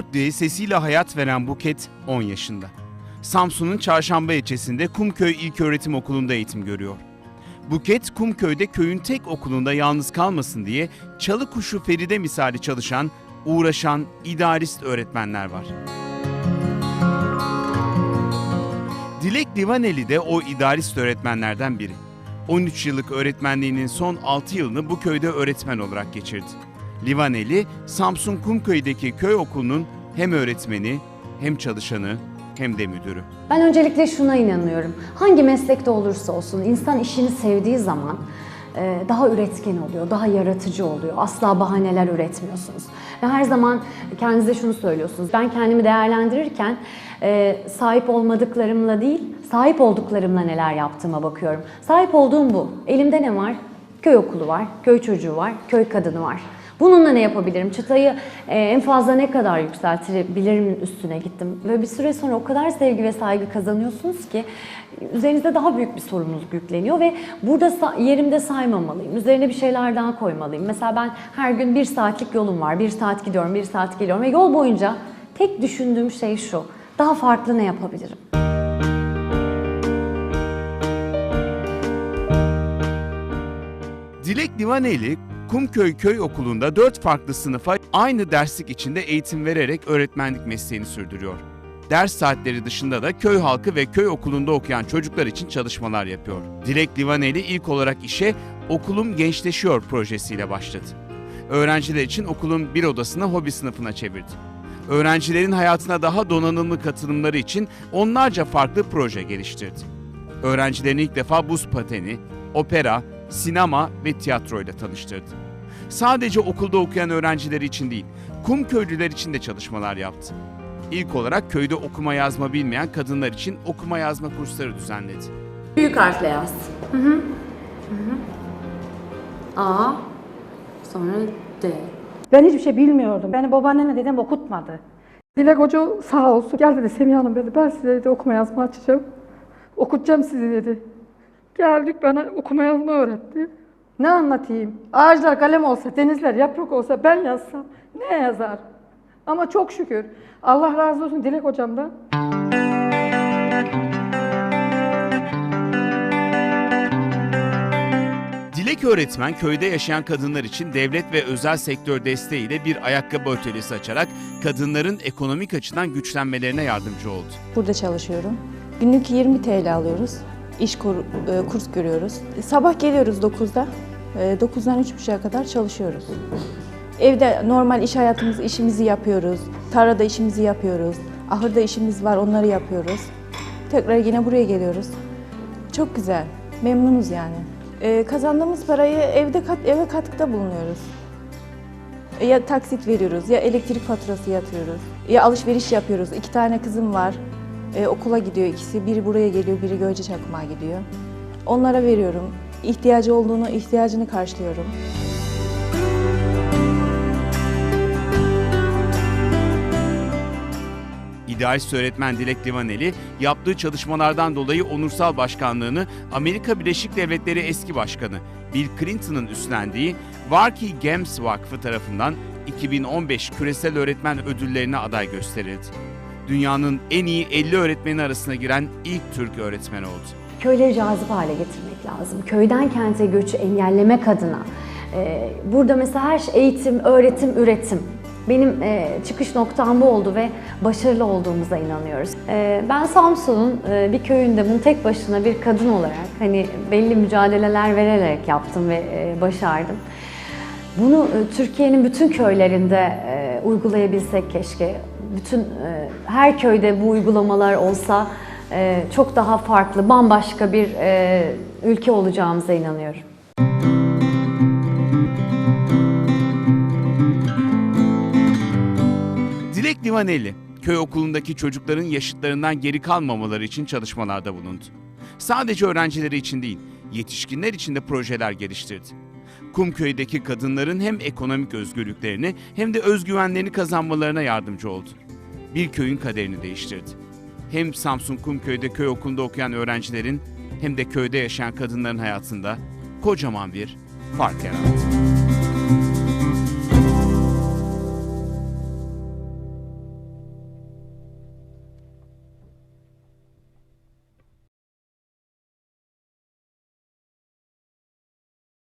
Bu dörtlüğe sesiyle hayat veren Buket 10 yaşında. Samsun'un Çarşamba ilçesinde Kumköy İlköğretim Okulu'nda eğitim görüyor. Buket, Kumköy'de köyün tek okulunda yalnız kalmasın diye çalı kuşu Feride misali çalışan, uğraşan, idealist öğretmenler var. Dilek Divaneli de o idealist öğretmenlerden biri. 13 yıllık öğretmenliğinin son 6 yılını bu köyde öğretmen olarak geçirdi. Livaneli, Samsun Kumköy'deki köy okulunun hem öğretmeni, hem çalışanı, hem de müdürü. Ben öncelikle şuna inanıyorum. Hangi meslekte olursa olsun insan işini sevdiği zaman e, daha üretken oluyor, daha yaratıcı oluyor. Asla bahaneler üretmiyorsunuz. Ve her zaman kendinize şunu söylüyorsunuz. Ben kendimi değerlendirirken e, sahip olmadıklarımla değil, sahip olduklarımla neler yaptığıma bakıyorum. Sahip olduğum bu. Elimde ne var? Köy okulu var, köy çocuğu var, köy kadını var. Bununla ne yapabilirim? Çıtayı e, en fazla ne kadar yükseltebilirim üstüne gittim. Ve bir süre sonra o kadar sevgi ve saygı kazanıyorsunuz ki üzerinize daha büyük bir sorumluluk yükleniyor ve burada yerimde saymamalıyım. Üzerine bir şeyler daha koymalıyım. Mesela ben her gün bir saatlik yolum var. Bir saat gidiyorum, bir saat geliyorum ve yol boyunca tek düşündüğüm şey şu. Daha farklı ne yapabilirim? Dilek Divaneli, Kumköy Köy Okulu'nda 4 farklı sınıfa aynı derslik içinde eğitim vererek öğretmenlik mesleğini sürdürüyor. Ders saatleri dışında da köy halkı ve köy okulunda okuyan çocuklar için çalışmalar yapıyor. Dilek Divaneli ilk olarak işe Okulum Gençleşiyor projesiyle başladı. Öğrenciler için okulun bir odasını hobi sınıfına çevirdi. Öğrencilerin hayatına daha donanımlı katılımları için onlarca farklı proje geliştirdi. Öğrencilerini ilk defa buz pateni, opera, sinema ve tiyatroyla tanıştırdı. Sadece okulda okuyan öğrencileri için değil, kum köylüler için de çalışmalar yaptı. İlk olarak köyde okuma yazma bilmeyen kadınlar için okuma yazma kursları düzenledi. Büyük harfle yaz. Hı hı. Hı hı. A, sonra D. Ben hiçbir şey bilmiyordum. Beni babaannemle dedem okutmadı. Dilek Hoca sağ olsun geldi dedi Semiha Hanım dedi ben size dedi okuma yazma açacağım. Okutacağım sizi dedi. Geldik bana okuma yazma öğretti. Ne anlatayım? Ağaçlar kalem olsa, denizler yaprak olsa ben yazsam ne yazar? Ama çok şükür Allah razı olsun Dilek hocamdan. Dilek öğretmen köyde yaşayan kadınlar için devlet ve özel sektör desteğiyle bir ayakkabı atölyesi açarak kadınların ekonomik açıdan güçlenmelerine yardımcı oldu. Burada çalışıyorum. Günlük 20 TL alıyoruz. İş kur- e, kurs görüyoruz. Sabah geliyoruz 9'da. E, 9'dan 3.30'a kadar çalışıyoruz. Evde normal iş hayatımız, işimizi yapıyoruz. Tarlada işimizi yapıyoruz. Ahırda işimiz var, onları yapıyoruz. Tekrar yine buraya geliyoruz. Çok güzel. Memnunuz yani. E, kazandığımız parayı evde kat, eve katkıda bulunuyoruz. Ya taksit veriyoruz, ya elektrik faturası yatırıyoruz, ya alışveriş yapıyoruz. İki tane kızım var, e, okula gidiyor ikisi. Biri buraya geliyor, biri Gölceçakmak'a gidiyor. Onlara veriyorum. İhtiyacı olduğunu, ihtiyacını karşılıyorum. İdealist öğretmen Dilek Divaneli yaptığı çalışmalardan dolayı onursal başkanlığını Amerika Birleşik Devletleri eski başkanı Bill Clinton'ın üstlendiği Warkey Games Vakfı tarafından 2015 Küresel Öğretmen Ödülleri'ne aday gösterildi. Dünyanın en iyi 50 öğretmeni arasına giren ilk Türk öğretmen oldu. Köyleri cazip hale getirmek lazım. Köyden kente göçü engellemek adına. Ee, burada mesela her şey eğitim, öğretim, üretim. Benim e, çıkış noktam bu oldu ve başarılı olduğumuza inanıyoruz. Ee, ben Samsun'un e, bir köyünde bunu tek başına bir kadın olarak hani belli mücadeleler vererek yaptım ve e, başardım. Bunu Türkiye'nin bütün köylerinde e, uygulayabilsek keşke. Bütün e, her köyde bu uygulamalar olsa e, çok daha farklı, bambaşka bir e, ülke olacağımıza inanıyorum. Dilek Divaneli, köy okulundaki çocukların yaşıtlarından geri kalmamaları için çalışmalarda bulundu. Sadece öğrencileri için değil, yetişkinler için de projeler geliştirdi. Kumköy'deki kadınların hem ekonomik özgürlüklerini hem de özgüvenlerini kazanmalarına yardımcı oldu. Bir köyün kaderini değiştirdi. Hem Samsun Kumköy'de köy okulunda okuyan öğrencilerin hem de köyde yaşayan kadınların hayatında kocaman bir fark yarattı.